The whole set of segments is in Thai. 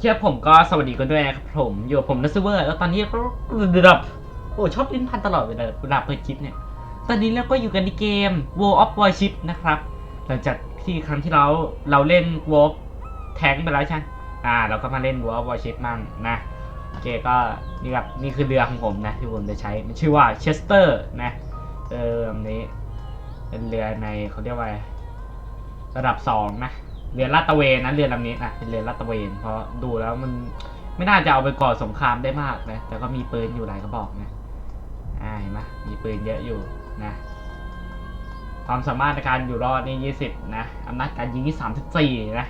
เชื่อผมก็สวัสดีกันด้วยนะครับผมอยู่กับผมนัสเวอร์แล้วตอนนี้ก็ดับโอ้ชอบลิ้นพันตลอดเวลาเวลาเปิดคลิปเนี่ย ตอนนี้เราก็อยู่กันในเกม World of Warship นะครับ หลังจากที่ครั้งที่เราเราเล่น World Tank ไปแล้วใช่ไหมอ่า เราก็มาเล่น World of Warship มั่งนะโอเคก็นี่ครับนี่คือเรือของผมนะที่ผมจะใช้มันชื่อว่า Chester นะเออลำนี้เป็นเรือในเขาเรียกว่ารระดับสองนะ เรือลาดตะเวนนะเรือลำนี้นะเป็นเรือลาดตะเวนเพราะดูแล้วมันไม่น่าจะเอาไปก่อสงครามได้มากนะแต่ก็มีปืนอยู่หลายกระบอกนะอ่าเห็นไหมมีปืนเยอะอยู่นะความสามารถในการอยู่รอดนี่ยี่สิบนะอำนาจการยิงนี่สามสิบสี่นะ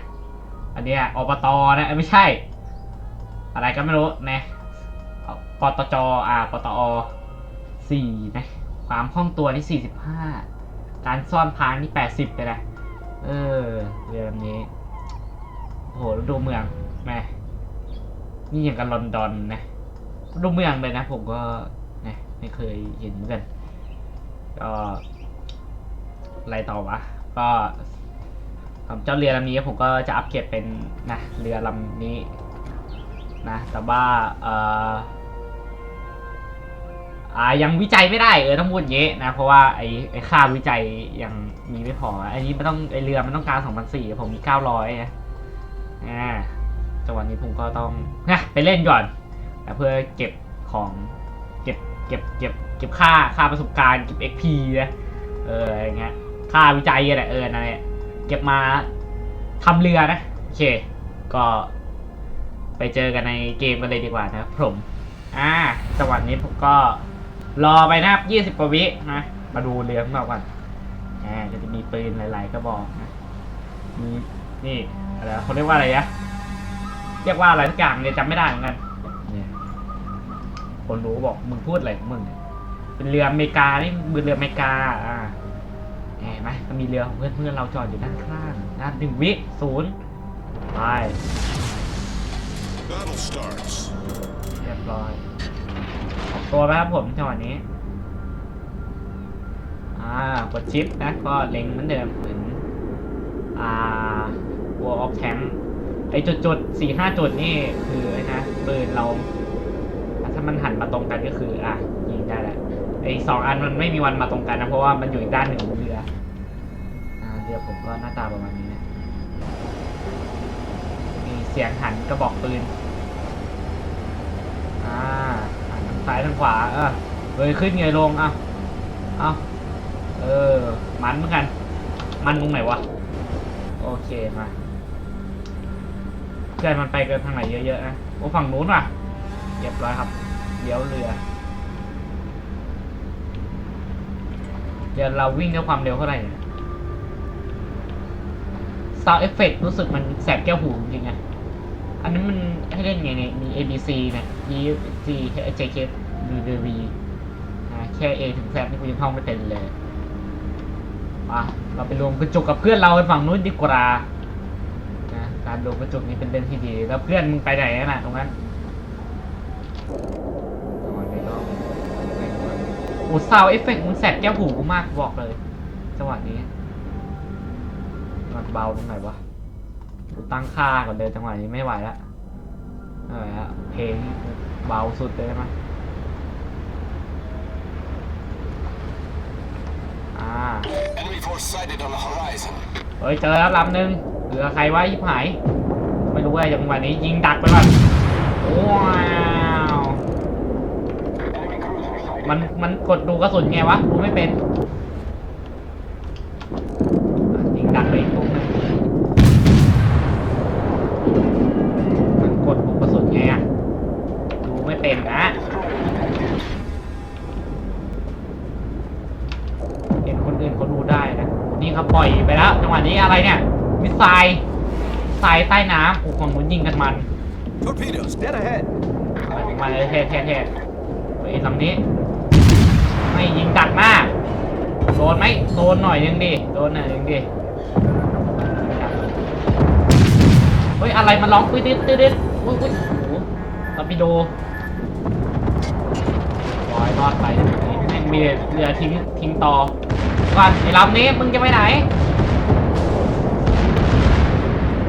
อันเนี้ยอบตนะไม่ใช่ อะไรก็ไม่รู้นะปตจอ่าปตอสี่นะ ความคล่องตัวนี่สี่สิบห้าการซ่อนพางนี่แปดสิบเลยนะ เออเรือลำนี้โหดูเมืองแม่นี่อย่างกับลอนดอนนะดูเมืองเลยนะ ผมก็นะไม่เคยเห็นเหมือนกัน ก็อะไรต่อวะ ก็สำหรับเจ้าเรือลำนี้ผมก็จะอัปเกรดเป็นนะเรือลำนี้นะ แต่ว่าเอ่อ อ่ายังวิจัยไม่ได้เออต้องพูดอย่างงี้นะ เพราะว่าไอ้ไอ้ค่าวิจัยยังมีไม่พอ อันนี้มันต้องไอ้เรือมันต้องการ2,400ผมมี900นะอ่าจังหวะนี้ผมก็ต้องนะไปเล่นก่อนแต่เพื่อเก็บของเก็บเก็บเก็บเก็บค่าค่าประสบการณ์เก็บ XP นะเอออะไรเงี้ยค่าวิจัยอะไรเออนั่นแหละเก็บมาทำเรือนะโอเค ก็ไปเจอกันในเกมกันเลยดีกว่านะครับผมอ่าจังหวะนี้ผมก็ รอไปนะครับ20กว่าวินะ มาดูเรือของเราก่อนอ่าก็จะมีปืนหลาย ๆ กระบอกนะ มีนี่อะไรวะเขาเรียกว่าอะไรนะเรียกว่าอะไรสักอย่างเนี่ยจำไม่ได้เหมือนกันเนี่ยคนรู้บอกมึงพูดอะไรของมึงเนี่ยเป็นเรืออเมริกานี่มือเรืออเมริกา อ่าเห็นไหมก็มีเรือของเพื่อนเพื่อนๆเราจอดอยู่ด้านข้างด้านหนึ่งวิศูนย์ไป Battle starts. เรียบร้อยออก ตัวไปครับผมจังหวะนี้ อ่ากดชิปนะ ก็เล็งเหมือนเดิมเหมือนอ่า War of Tank ไอจุดจุดสี่ห้าจุดนี่คือนะปืนเรา ถ้ามันหันมาตรงกันก็คือ อะยิงได้แหละไอสองอันมันไม่มีวันมาตรงกันนะ เพราะว่ามันอยู่อีกด้านหนึ่งของเรืออ่าเรือผมก็หน้าตาประมาณนี้นะมีเสียงหันกระบอกปืนอ่า หันทายทางขวาเออเงยขึ้นเงลงอะเอาเออ มันเหมือนกัน มันตรงไหนวะ โอเคมาเพื่อนมันไปกันทางไหนเยอะๆนะโอ้ฝั่งนู้นว่ะเรียบร้อยครับเลี้ยวเรือเดี๋ยวเราวิ่งด้วยความเร็วเท่าไหร่เนี่ย Sound Effect รู้สึกมันแสบแก้วหูจริงๆไงอันนั้นมันให้เล่นไงเนี่ยมี A B C เนี่ย G H J K D D V แค่ A ถึง Z นี่กูยังท่องไม่เป็นเลยมาเราไปรวมกระจุกกับเพื่อนเราไปฝั่งนู้นดีกว่านะการรวมกระจุกนี้เป็นเรื่องที่ดี แล้วเพื่อนมึงไปไหนน่ะตรงนั้นโอ้ซาวเอฟเฟกต์มันแสบแก้วหูกูมากบอกเลยจังหวะนี้มันเบาตรงไหนวะกูตั้งค่าก่อนเลยจังหวะนี้ไม่ไหวแล้ว ไม่ไหวแล้วเพลงเบาสุดเลยมั้ยอ่า Enemy force sighted on the horizon. เฮ้ยเจอแล้วลำหนึ่งเหลือใครวะยิบหาย ไม่รู้ว่าจังหวะนี้ยิงดักไปก่อนว้าว Enemy cruiser sighted. มันมันกดดูกระสุนไงวะดูไม่เป็น นะนี่เขาปล่อยไปแล้วจังหวะนี้อะไรเนี่ยมิสไซล์มิสไซล์ใต้น้ำโอ้โหคนนู้นยิงกันมัน Torpedoes dead ahead. มาเลยเท่เท่เท่เฮ้ยลำนี้ ไม่ยิงดักหน้าโดนไหมโดนหน่อยยังดิโดนหน่อยยังดิเฮ้ย อะไรมันร้องปิ๊ดติ๊ดติ๊ดติ๊ดอุ้ยอุ้ยโอ้โหตอร์ปิโดลอยรอดไปแม่งมีเรือทิ้งทิ้งต่อ ก่อนไอ้ลำนี้มึงจะไปไหน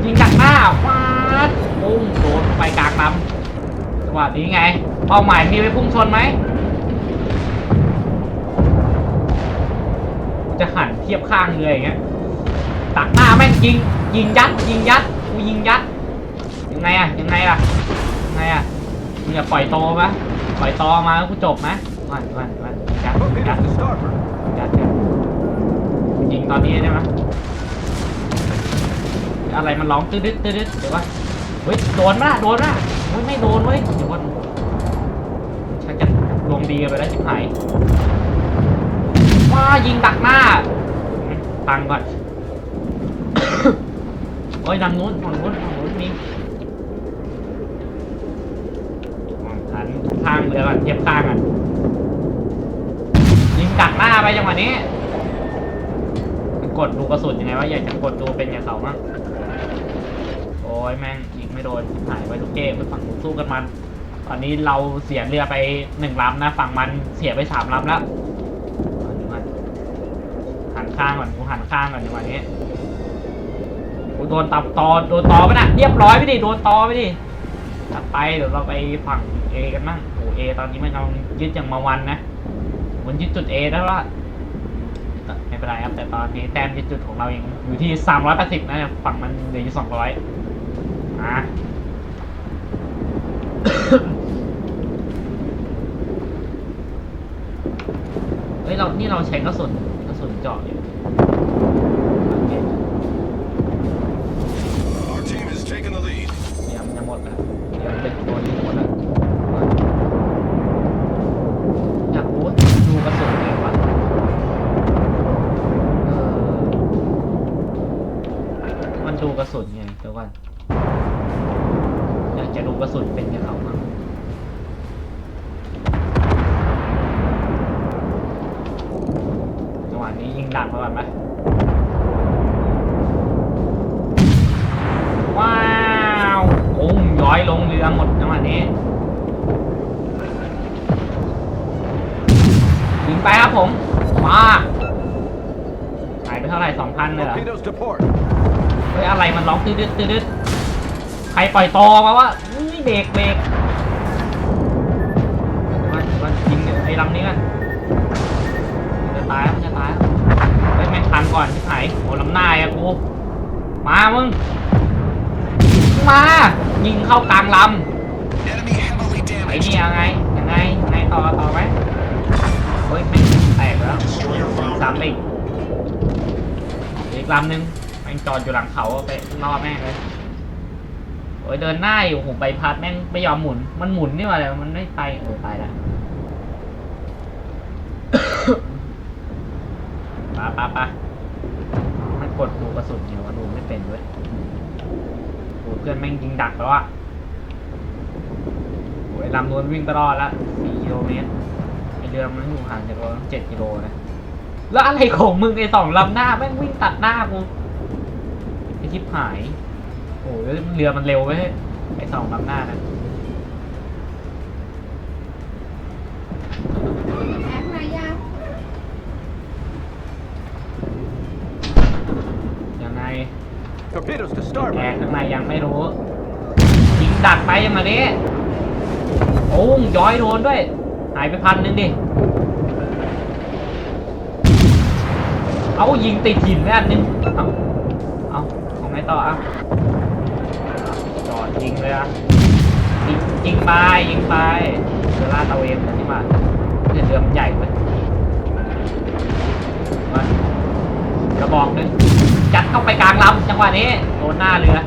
ยิงดักหน้าฟาดปุ้งโดนไปกลางลำจังหวะนี้ไงเป้าหมายมีไปพุ่งชนไหมจะหันเทียบข้างเลยอย่างเงี้ยตักหน้าแม่งยิง ยิงยัด ยิงยัดกูยิงยัดยังไงอะยังไงอะยังไงอะมึงอย่าปล่อยโตมะปล่อยตอมากูจบมะวันวันวันยัดยัด ตอนนี้ได้ไหมอะไรมันร้องตืดดตืดเดี๋ยวว่าเฮ้ยโดนมะโดนมะเฮ้ยไม่โดนเว้ยเดี๋ยวว่าชักจะดวงดีกันไปแล้วชิบหายว้ายิงดักหน้าตังก่อนโอ้ยดังนู้นฝั่งนู้นฝั่งนู้นมีหันข้างเรือก่อนเทียบข้างก่อนยิงดักหน้าไปจังหวะนี้ กดดูกระสุนยังไงวะอยากจะกดดูเป็นอย่างเขามั้งโอ้ยแม่งยิงไม่โดนหายไปทุกเกมไปฝั่งสู้กันมัน ตอนนี้เราเสียเรือไปหนึ่งลำนะ ฝั่งมันเสียไปสามลำแล้วหันข้างก่อนกูหันข้างก่อนจังหวะนี้กูโดนตับตอโดนตอไปนะเรียบร้อยไปดิโดนตอไปดิถัดไปเดี๋ยวเราไปฝั่งเอกันมั่งโอ้เอตอนนี้มันกำลังยึดอย่างมาวันนะมันยึดจุดเอได้แล้วล่ะ เป็นไรครับแต่ตอนนี้แต้มยึดจุดของเรายังอยู่ที่ 380 นะฝั่งมันเหลืออยู่ 200อะเฮ้ยเรานี่เราใช้กระสุนกระสุนเจาะอยู่ ดูกระสุนไงเดี๋ยวก่อนอยากจะดูกระสุนเป็นไงเขาบ้างจังหวะนี้ยิงดังมาก่อนไหมว้าวโอ้มย้อยลงเรือหมดจังหวะนี้ยิงไปครับผมมาหายไปเท่าไหร่สองพันเลยเหรอ เฮ้ยอะไรมันร้องตืดดตืดดใครปล่อยตอมาวะอุ้ยเบรกเบรกมันมันยิงไอ้ลำนี้กันมันจะตายแล้วมันจะตายแล้วเฮ้ยแม่งทันก่อนที่ไหนโอ้ลำหน้าอะกูมามึงมา ยิงเข้ากลางล Enemy heavily ำไอ้ damaged. นี่ยังไงยังไงยังไงต่อต่อไหมเฮ้ยแม่งแตกแล้วสามไปอีกอีกลำหนึ่งแม่ง จอดอยู่หลังเขาเอาไปล่อแม่งเลยโอ้ยเดินหน้าอยู่โหใบพัดแม่งไม่ยอมหมุน มันหมุนนี่หว่าอะไรมันไม่ไปเออไปแล้วปะปะปะมันกดดูกระสุนเนี่ยว่าดูไม่เป็นด้วยโอ้ยเพื่อนแม่งยิงดักแล้วอะโอ้ยลำนวนวิ่งไปรอดละสี่กิโลเมตรไอเรือมันอยู่ห่างจากเราตั้งเจ็ดกิโลนะแล้วอะไรของมึงไอสองลำหน้าแม่งวิ่งตัดหน้ากู ไอชิบหาย โอ้ยเรือมันเร็วไปไอสองลำหน้านะแอปมายายังไง Torpedoes to แอ starboard. ร์ข้างในยังไม่รู้ยิงดักไปยังไงนี้โอ้งย้อยโดนด้วย หายไปพันหนึ่งดิ เอายิงติดหินไปอันนึงเอาเอาเอาไง ต่ออะจอดยิงเลยอะยิงยิงไปยิงไปเรือลาดตะเวนกันที่มาเรือเรือมันใหญ่เว้ยมากระบอกนึงจัดเข้าไปกลางลำจังหวะนี้โดนหน้าเรือ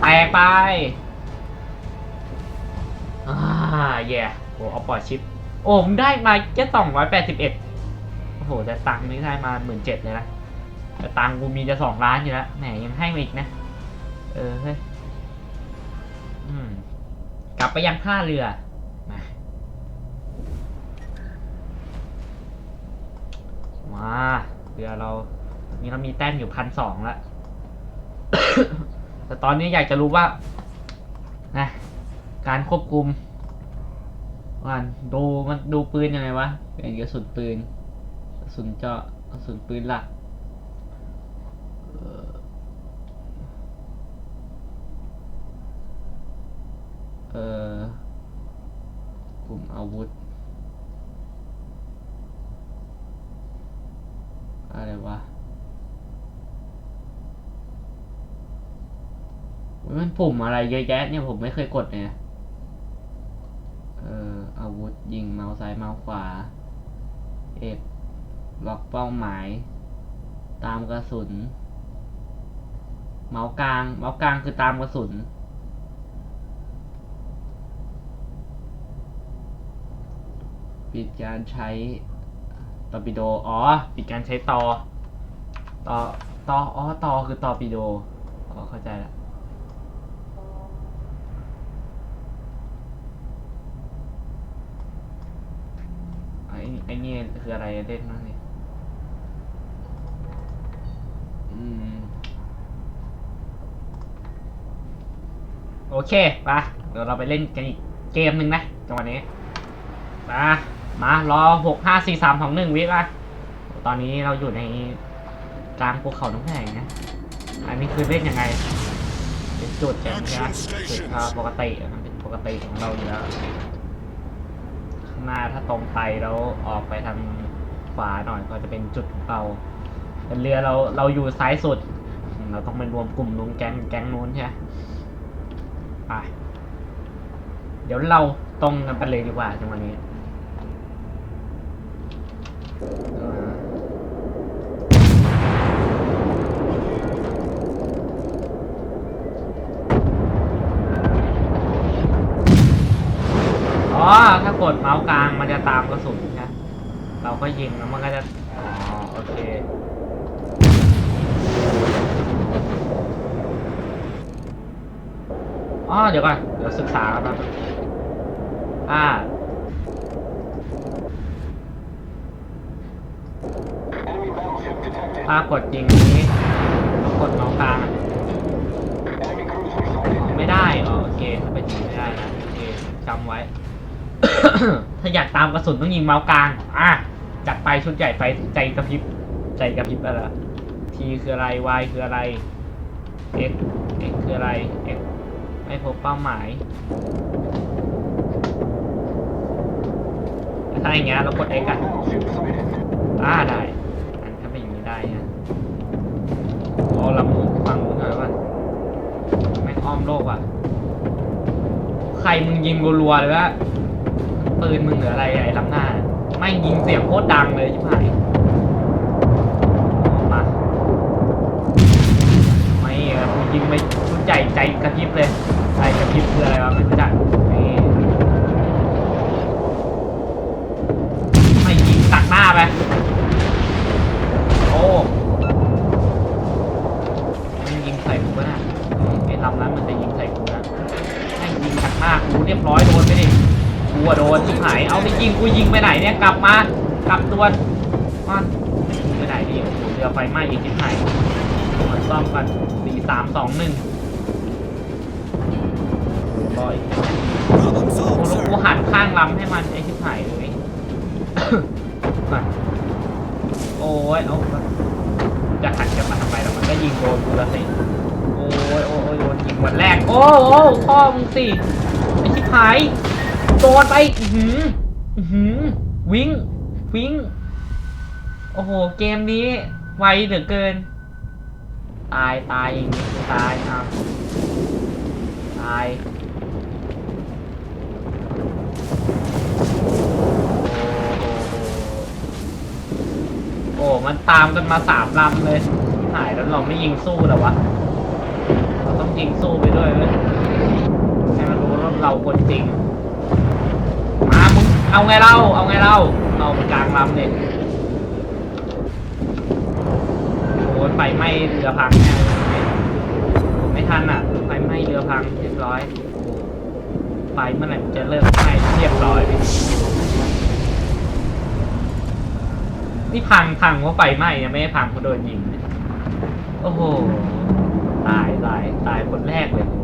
แตกไปอ่าแย่โอ้เอาปอร์ชิปโอ้ผมได้มาแค่สองร้อยแปดสิบเอ็ดโอ้โหแต่ตังค์นี่ได้มาหมื่นเจ็ดเลยนะ แต่ตังกูมีจะสองล้านอยู่แล้วแหมยังให้มาอีกนะ เออเฮ้ยอืมกลับไปยังท่าเรือมามาเรือเรา นี่เรามีแต้มอยู่พันสองแล้วแต่ตอนนี้อยากจะรู้ว่านะการควบคุมว่าดูมันดูปืนยังไงวะเป็นกระสุนปืนกระสุนเจาะกระสุนปืนหลักเอ่อ เออปุ่มอาวุธ อะไรวะมันปุ่มอะไรเยอะแยะเนี่ยผมไม่เคยกดเนี่ยเอออาวุธยิงเมาส์ซ้ายเมาส์ขวา เอฟล็อกเป้าหมาย ตามกระสุน เมาส์กลาง เมาส์กลางคือตามกระสุน ปิดการใช้ตอร์ปิโด อ๋อ ปิดการใช้ตอ ตอ ตอ อ๋อ ตอคือตอร์ปิโด อ๋อ เข้าใจละไอ้ไอ้นี่คืออะไรเล่นมากเลยอืม โอเคไปะเดี๋ยวเราไปเล่นกันอีกเกมหนึ่งนะจังหวะนี้มา มารอหกห้าสี่สามสองหนึ่งวิป่ะตอนนี้เราอยู่ในกลางภูเขาน้ำแข็งนะ อันนี้คือเล่นยังไง เป็นจุดกันใช่ไหมจุดปกติมันเป็นปกติของเราอยู่แล้วข้างหน้าถ้าตรงไปแล้วออกไปทางขวาหน่อยก็จะเป็นจุดของเราเป็นเรือเราเราอยู่ซ้ายสุด เราต้องไปรวมกลุ่มนู้นแก๊งแก๊งนู้นใช่ไหมไปเดี๋ยวเราตรงกันไปเลยดีกว่าจังหวะนี้ อ๋อ ถ้ากดเมาส์กลางมันจะตามกระสุนใช่ไหมเราก็ยิงแล้วมันก็จะ อ๋อ โอเคอ๋อเดี๋ยวก่อน เดี๋ยวศึกษากันนะอ่า ถ้ากดยิงนี้ต้องกดเมาส์กลางอะไม่ได้อ๋อโอเคถ้าเป็นยิงไม่ได้นะโอเคจำไว้ ถ้าอยากตามกระสุนต้องยิงเมาส์กลางอะจัดไปชุดใหญ่ไปใจกระพริบใจกระพริบอะไรทีคืออะไร Y คืออะไร X X คืออะไร X ไม่พบเป้าหมายถ้าอย่างเงี้ยเรากด X อะ อ่าได้อันถ้าเป็นอย่างนี้ได้ฮะเอาลำมูฟังมึงหน่อยว่าแม่งอ้อมโลกอะ ใครมึงยิงรัวๆเลยวะปืนมึงหรืออะไรไอ้ลำหน้า ไม่ยิงเสียงโคตรดังเลยชิบหายมาไม่ครับกูยิงไปชุดใหญ่ใจกระพริบเลยใจกระพริบคืออะไรวะไม่รู้จัก รียบร้อยโดนไปดิกูอะโดนชิบหายเอาไปยิงกูยิงไปไหนเนี่ยกลับมากลับตัวมันไปไหนดิโอ้โหเรือไฟไหม้อีกชิบหายมาซ่อมกันสี่สามสองหนึ่งร้อยโอ้ล้ว sir. กูหันข้างลำให้มันไอ้ชิบหายเลยโอ้ยเอาจะหันกลับมาทำไมแล้วมันก็ยิงโดนกูละสิ อ้ยโอ้ยโอ้ยโดนยิงวันแรก โอ้โหพ่อมึงสิไอชิบหายโดนไปหืออือหือวิ่งวิ่งโอ้โห เกมนี้ ไวเหลือเกิน ตายตายอย่างนี้ตายอะตายโอ้โหโอ้โหมันตามกันมาสามลำเลยหายแล้วเราไม่ยิงสู้หรอวะ ต้องยิงสู้ไปด้วยเว้ยให้มันรู้ว่าเราคนจริง มามึงเอาไงเล่า เอาไงเล่า เอากลางลำเนี่ยโอ้ยไฟไหม้เรือพังเนี่ยผมไม่ทันอะ ไฟไหม้เรือพังเรียบร้อย ไฟเมื่อไหร่มันจะเริ่มไหม้เรียบร้อยนี่พังพังเพราะไฟไหม้เนี่ยไม่ได้พังเพราะโดนยิง โอ้โห ตายตายตายคนแรกเลยโห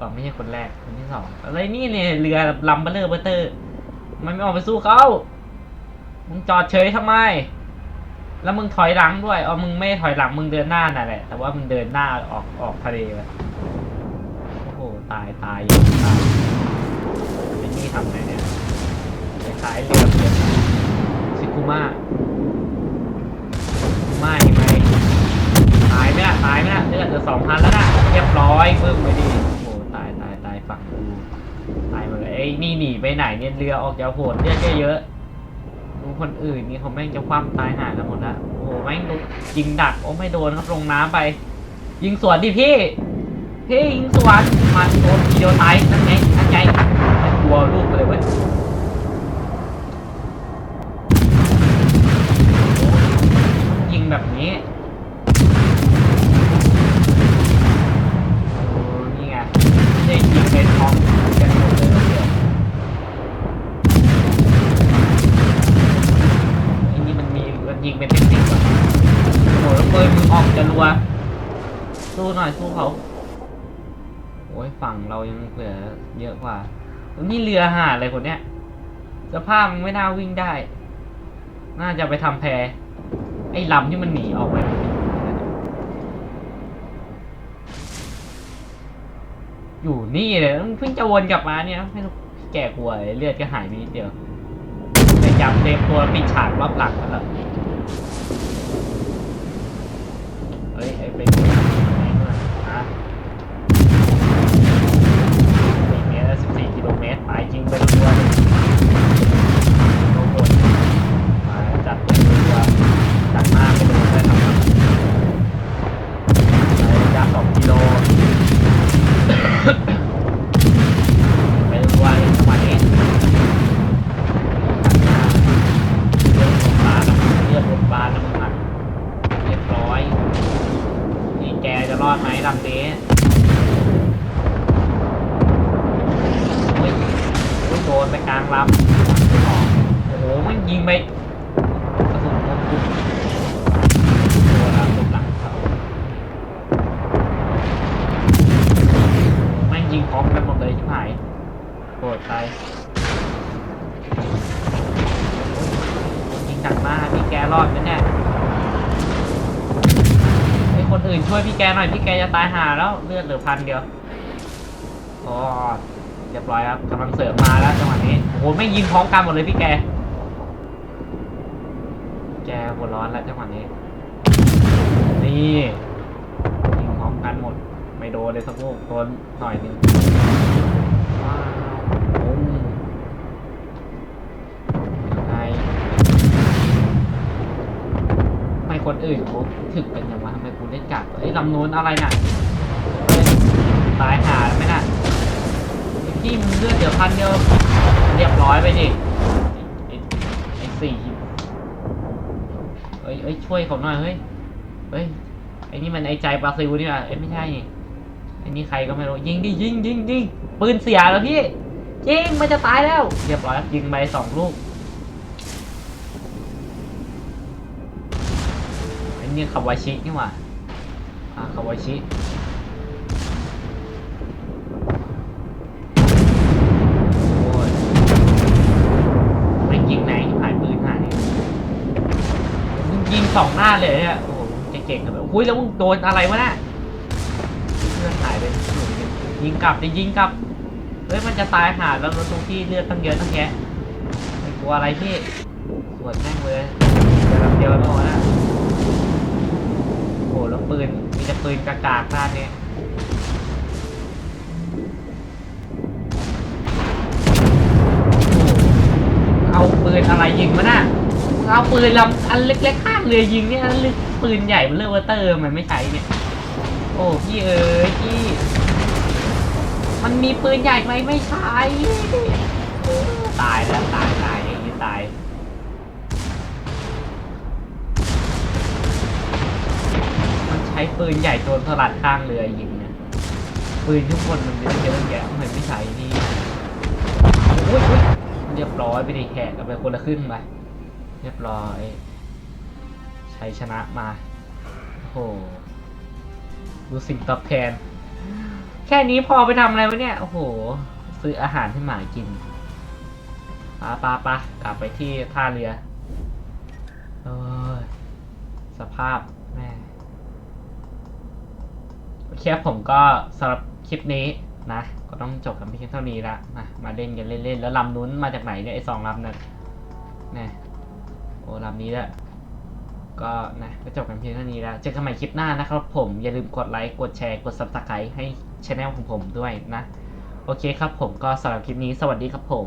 อ๋อไม่ใช่คนแรกคนที่สองอะไรนี่เนี่ยเรือลำเบลเลอร์เบอร์เตอร์ มันไม่ออกไปสู้เขามึงจอดเฉยทำไม แล้วมึงถอยหลังด้วยเอ๋อมึงไม่ถอยหลังมึงเดินหน้าน่ะแหละ แต่ว่ามึงเดินหน้าออกออกทะเลไปโอ้โหตายตายตายไอ้นี่ทำไงเนี่ยคล้ายเรือเปลี่ยนซิคุมาไม่ไหมตายไห มล่ะตายไหมล่ะเลือดเหลือสองพันแล้วนะเรียบร้อยปึ้มไปดิโอ้ตายตายตายฝั่งกูตายหมดเลยไอ้นี่หนีไปไหนเนี่ยเรือออกจะโหดเลือดเยอะๆดูคนอื่นนี่เขาแม่งจะคว่ำตายหากันหมดละโอ้โหแม่งยิงดักโอ้ไม่โดนครับลงน้ำไป ยิงสวนดิพี่พี่ยิงสวนมาโดนทีเดียวตายนั่นไงนั่นไงไม่กลัวลูกเลยเว้ย อกจะรัว สู้หน่อยสู้เขา โอ้ยฝั่งเรายังเหลือเยอะกว่านี่เรือหาอะไรคนเนี้ย สภาพมันไม่น่าวิ่งได้ น่าจะไปทำแพไอ้ลำที่มันหนีออกไปอยู่นี่เลยเพิ่งจะวนกลับมาเนี่ยไม่รู้แก่กลัวเลือดก็หายไปนิดเดียวไปจับเต็มตัวปิดฉากรอบหลังแล้ว ไอ้เป็นไห ช่วยพี่แกหน่อยพี่แกจะตายหาแล้วเลือดเหลือพันเดียวโอ้เรียบร้อยครับกำลังเสริมมาแล้วจังหวะนี้โอ้โหไม่ยิงพร้อมกันหมดเลยพี่แก แกหัวร้อนแล้วจังหวะนี้ นี่ยิงพร้อมกันหมด ไม่โดนเลยสักลูกตัวหน่อยหนึงว้าวปุ้มยังไง ทำไมคนอื่นเขาถึกกันอย่างวะทำไมกูเล่นกากไอ้ยลำนู้นอะไรน่ะตายหาแล้วไหมน่ะพี่มึงเลือดเดี๋ยวพันเดียวเรียบร้อยไปดิไอ้สี่เอ้ยเอ้ยช่วยเขาหน่อยเฮ้ยเฮ้ยไอ้นี่มันไอ้ใจบราซิลนี่ว่ะเอ้ยไม่ใช่นี่ไอ้นี่ใครก็ไม่รู้ยิงดิยิงยิงยิงปืนเสียแล้วพี่ยิงมันจะตายแล้ว เรียบร้อยยิงไปสองลูกไอ้นี่คาวาชินี่หว่า อาคาวาชิโอ้ยไม่ยิงไหนหายปืนหายมึงยิงสองหน้าเลยเนี่ยโอ้โหเก่งๆกันแบบอุ้ยแล้วมึงโดนอะไรวะน่ะเลือดหายไปยิงกลับจะยิงกลับเฮ้ยมันจะตายหาแล้วรถตรงที่เลือดตั้งเยอะตั้งแยะไม่กลัวอะไรพี่สวนแม่งเลยเดี๋ยวลำเดียวก็พอนะโอ้โหแล้วปืน มีแต่ปืนกากากๆด้านนี้โอ้โหเอาปืนอะไรยิงมาน่ะเอาปืนลำอันเล็กๆข้างเรือยิงเนี่ยอันเล็กปืนใหญ่มันเลอะเตอร์มันไม่ใช้เนี่ย โอ้พี่เอ๋ยพี่ มันมีปืนใหญ่ไหมไม่ใช้ ตายแล้วตายตาย ช้ปืนใหญ่โจรสลัดข้างเรือยิงเนี่ยปืนทุกคนมันเยอะเยอะแยะทำไมไม่ใช้นี่อุ้ยอุ้ยเรียบร้อยไปดิแหกกันไปคนละครึ่งไปเรียบร้อยชัยชนะมาโอ้โหดูสิ่งตอบแทน แค่นี้พอไปทำอะไรวะเนี่ย โอ้โห ซื้ออาหารให้หมากินปาปาปากลับไปที่ท่าเรือ เอ้ยสภาพแม่ โอ เคครับผมก็สำหรับคลิปนี้นะ ก็ต้องจบกันเพียงเท่านี้ละมามาเล่นกันเล่นๆแล้วลำนู้นมาจากไหนเนี่ยไอสองลำนั้นนะโอ้ลำนี้แหละก็นะก็จบกันเพียงเท่านี้แล้วเจอกันใหม่คลิปหน้านะครับผมอย่าลืมกดไลค์กดแชร์กด subscribe ให้ช anel ของผมด้วยนะ โอเคครับผมก็สำหรับคลิปนี้สวัสดีครับผม